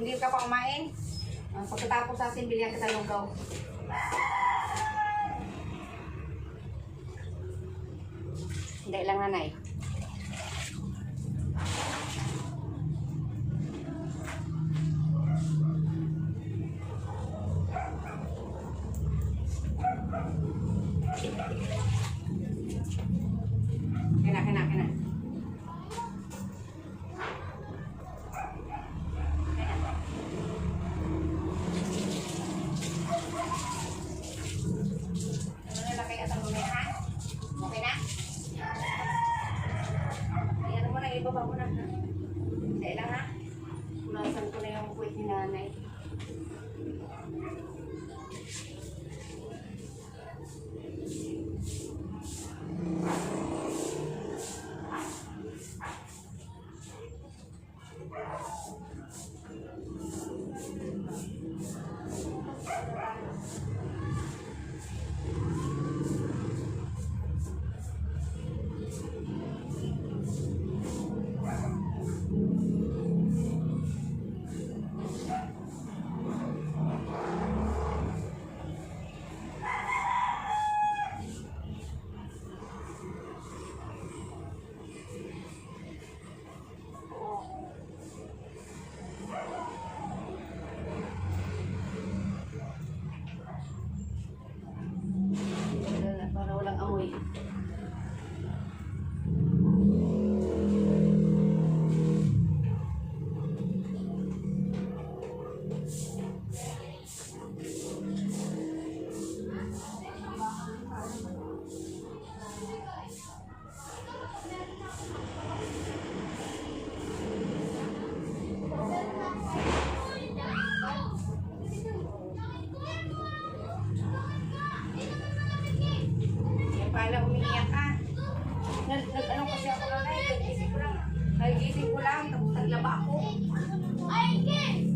Hindi ka pa kumain? Uh, ah, pagkatapos sa asin, bilihan kita lugaw. Hindi lang nanay. ibaba mo na ha. Dahil lang ha. Kung nasan ko na yung kuwit ni nanay. Ay, Nagigising ko lang, tapos naglaba ako. Ay, kids!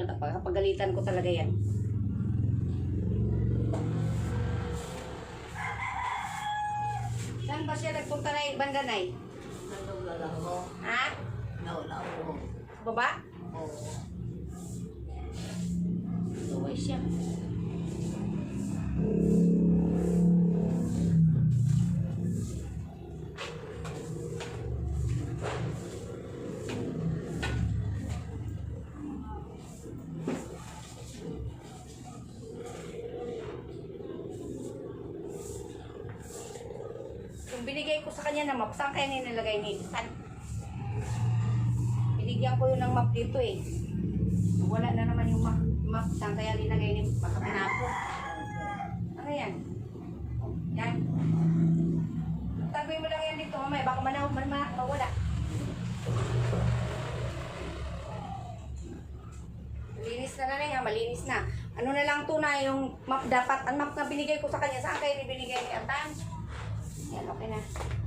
Jonathan. Pagkapagalitan ko talaga yan. Saan ba siya nagpunta na banda na Nalulala ko. Ha? Naula ko. Sa baba? Oo. Luway siya. Yung binigay ko sa kanya na map, saan kaya nilagay ni Saan? Binigyan ko yun ng map dito eh. Wala na naman yung map, map saan kaya nilagay ni Makapinapo. Ano yan? Yan. Tagoy mo lang yan dito mamaya, baka manaw, man, ma, mawala. Malinis na na nga, malinis na. Ano na lang to na yung map dapat, ang map na binigay ko sa kanya, saan kayo binigay ni Atan? Yan, okay na.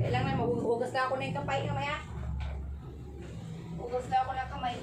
Kailangan na, maghuhugas na ako na yung kamay kamaya. Hugas na ako ng kamay.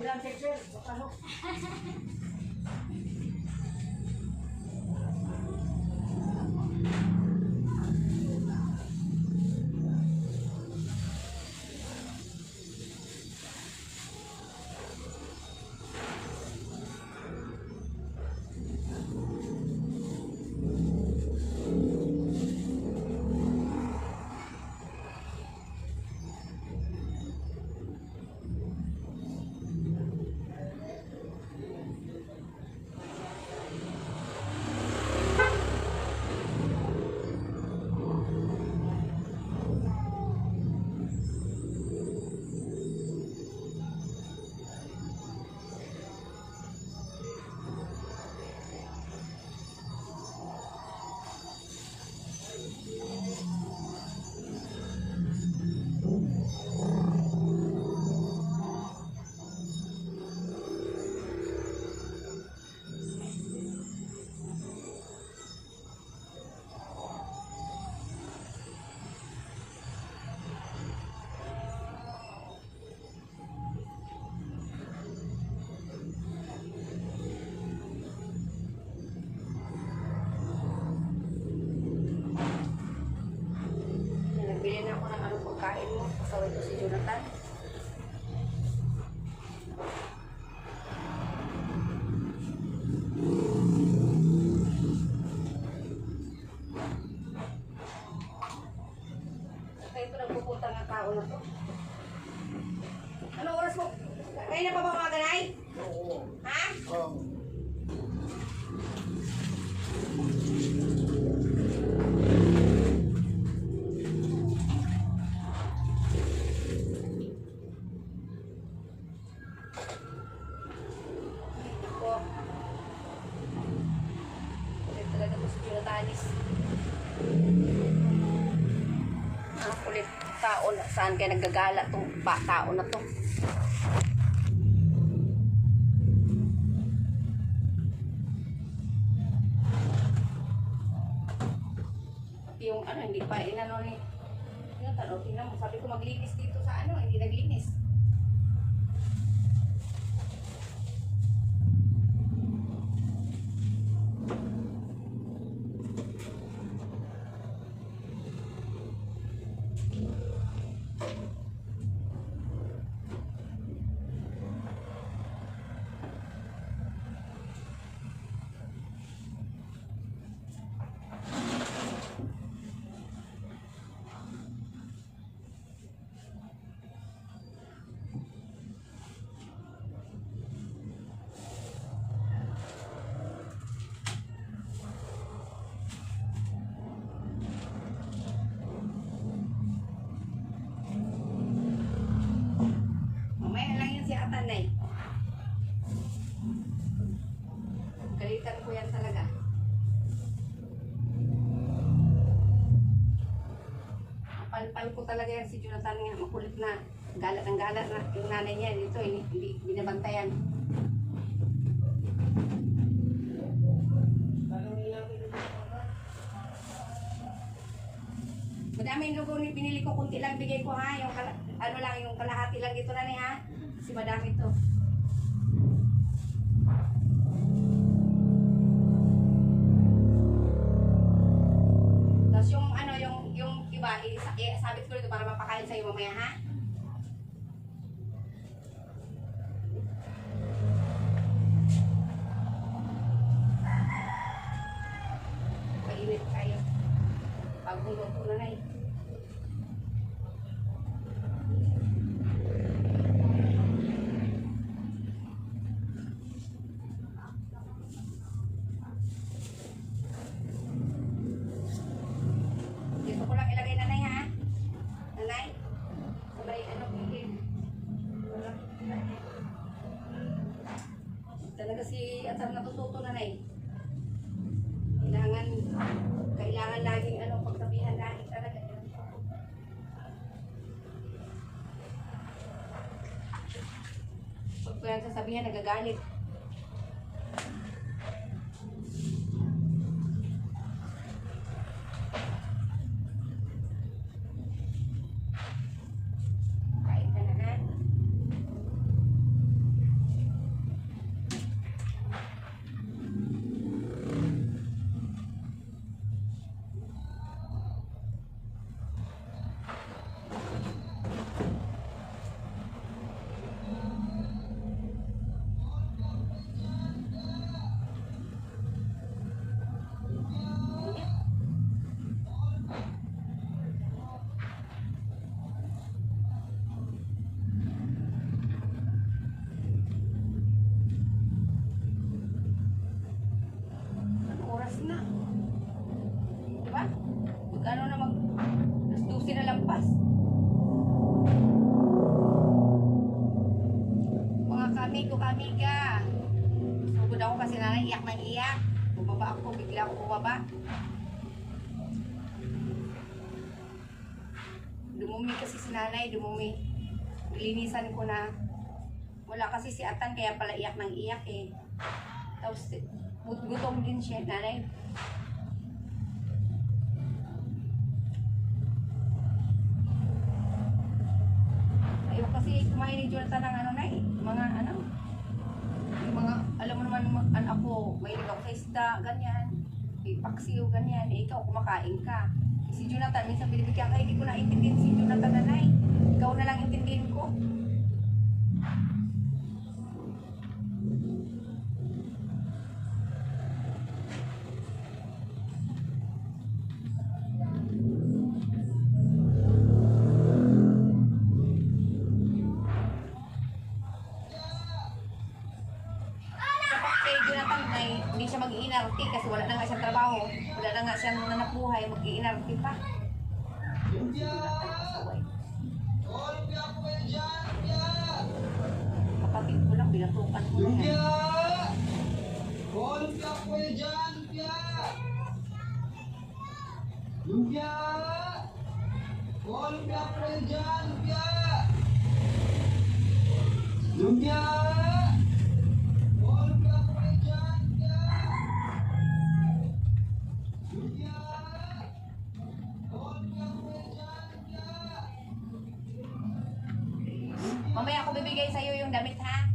Bilang kece, Saan kaya naggagala tong pa tao na to? Yung ano, hindi pa inano ni yung tanong, tingnan mo, sabi ko maglinis dito sa ano, hindi naglinis. Mamaya lang yan si Atanay. Galitan ko yan talaga. Palpal ko talaga yan si Jonathan nga makulit na galat ng galat na yung nanay niya dito hindi, hindi binabantayan. Madami yung lugo ni binili ko, kunti lang bigay ko ha, yung ano lang, yung kalahati lang dito na ha. Kasi madami to. Sabit ko dito para mapakain sa'yo mamaya ha. Mainit kayo. Pagulog ko na na eh. Dito ko lang ilagay nanay ha. Nanay. Sabay ano pigil. Talaga si Atar natututo nanay. Kailangan kailangan laging ano pagsabihan lagi talaga. Pag sasabihan, nagagalit. Bumaba. Dumumi kasi si nanay, dumumi. Linisan ko na. Wala kasi si Atan, kaya pala iyak ng iyak eh. Tapos, gut- gutom din siya, nanay. Ayaw kasi kumain ni Jonathan ng ano na eh, mga ano, yung mga, alam mo naman, mga anak ko, mahilig ako sa isda, ganyan, paksiw, ganyan, eh, ikaw kumakain ka. Si Jonathan, minsan binibigyan ka, hindi ko na intindihin si Jonathan nanay. Ikaw na lang intindihin ko. Mag-iinarte pa. Si Mamaya ako bibigay sa'yo yung damit ha.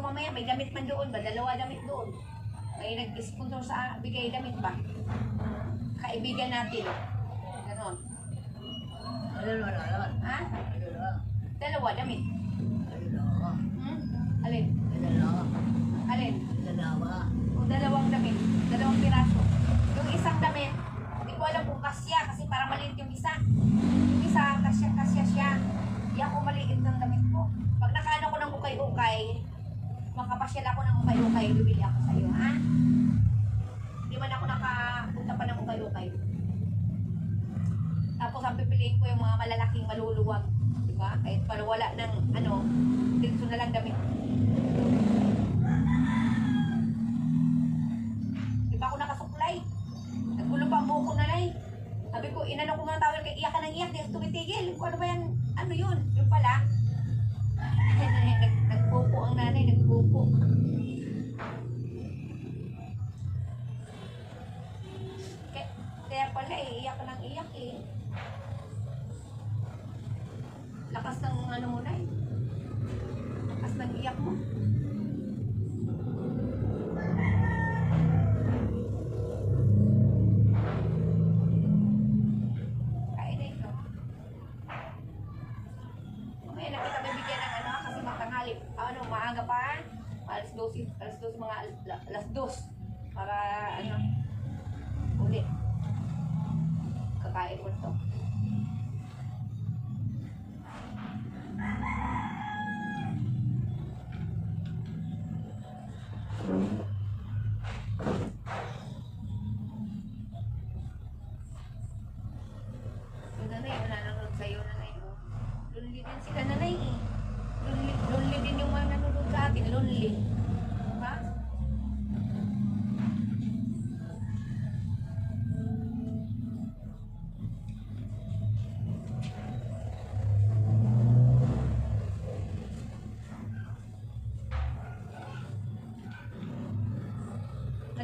Ikaw mamaya. May damit man doon ba? Dalawa damit doon. May nag-sponsor sa bigay damit ba? Kaibigan natin. Ganon. Ano na naman? Ha? Na? Dalawa damit. Na? Hmm? Alin? Na? Alin? Ba? O dalawang damit, dalawang piraso. Yung isang damit, hindi ko alam kung kasya kasi para maliit yung isa. Yung isa, kasya, kasya siya. Hindi ako maliit ng damit ko. Pag nakaano ko ng ukay-ukay, makapasyal ako ng ukay-ukay, bibili ako sa'yo, ha? Hindi man ako nakapunta pa ng ukay-ukay. Tapos ang pipiliin ko yung mga malalaking maluluwag. Di ba? Kahit pala wala ng ano, dito na lang damit. Di ba ako nakasuklay? Naggulo pa ang buhok ko nanay. Sabi ko, inano ko mga tawel kay iyak ka ng iyak, ako tumitigil. Ano ba yan, ano yun? Eh. Lakas ng ano mo na eh. Lakas ng iyak mo. Ano. Ano, maaga pa. Alas 12, alas 12 mga alas 2. Para ano, acá de Puerto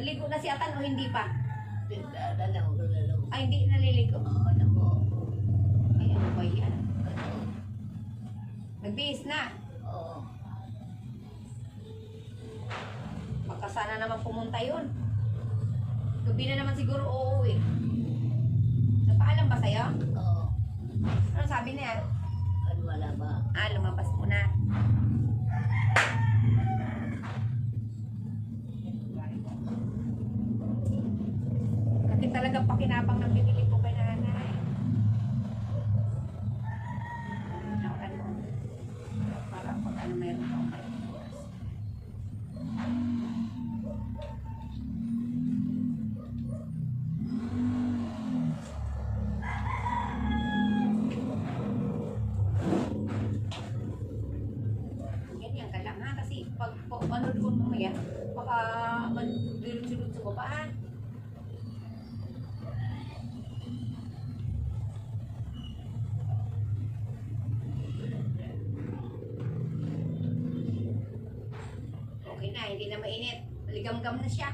Naligo na si Atan o hindi pa? Dalaw dalaw. Ay, hindi naliligo. Oo, ano mo? Ay, ano ba yan? Nagbihis na. Oo. Baka sana naman pumunta yun. Gabi na naman siguro uuwi. Napaalam ba sa'yo? Oo. Ano sabi niya? Ano wala ba? Ah, lumabas muna. Maligam-gam na siya.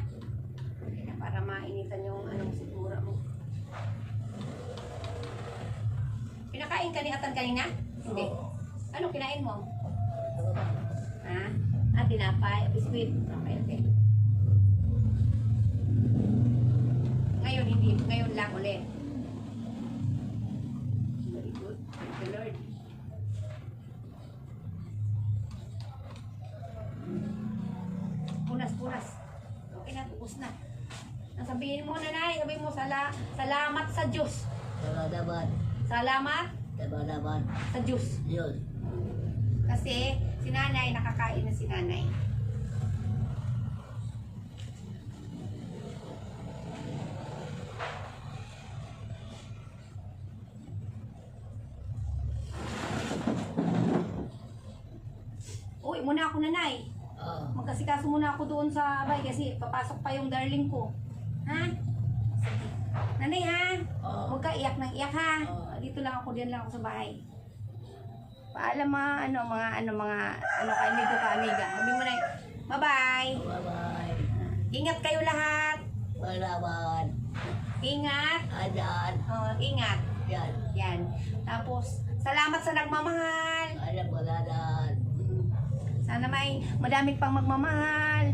Para mainitan yung anong sigura mo. Pinakain ka ni Atan kanina? Hindi. Ano kinain mo? Ha? Ah, tinapay, biskuit. Okay, okay. Ngayon, hindi. Ngayon lang ulit. Very good. Thank you, Lord. Punas, punas. Okay na, ubus na. Nasabihin mo, nanay, sabihin mo, sala, salamat sa Diyos. Salamat Wala naman. sa Diyos. Yun. Kasi si nanay, nakakain na si nanay. Uy, muna ako nanay. Oo. Magkasikaso muna ako doon sa bay kasi papasok pa yung darling ko. Ha? Sige. Nanay ha? Oo. Huwag ka iyak ng iyak ha. Dito lang ako, diyan lang ako sa bahay. Paalam mga ano, mga ano, mga ano kay amigo ka, amiga. Sabi mo na, bye-bye. Bye-bye. Ingat kayo lahat. Wala naman. Ingat. Ayan. Oh, ingat. Yan. Yan. Tapos, salamat sa nagmamahal. Na na. Sana may madami pang magmamahal.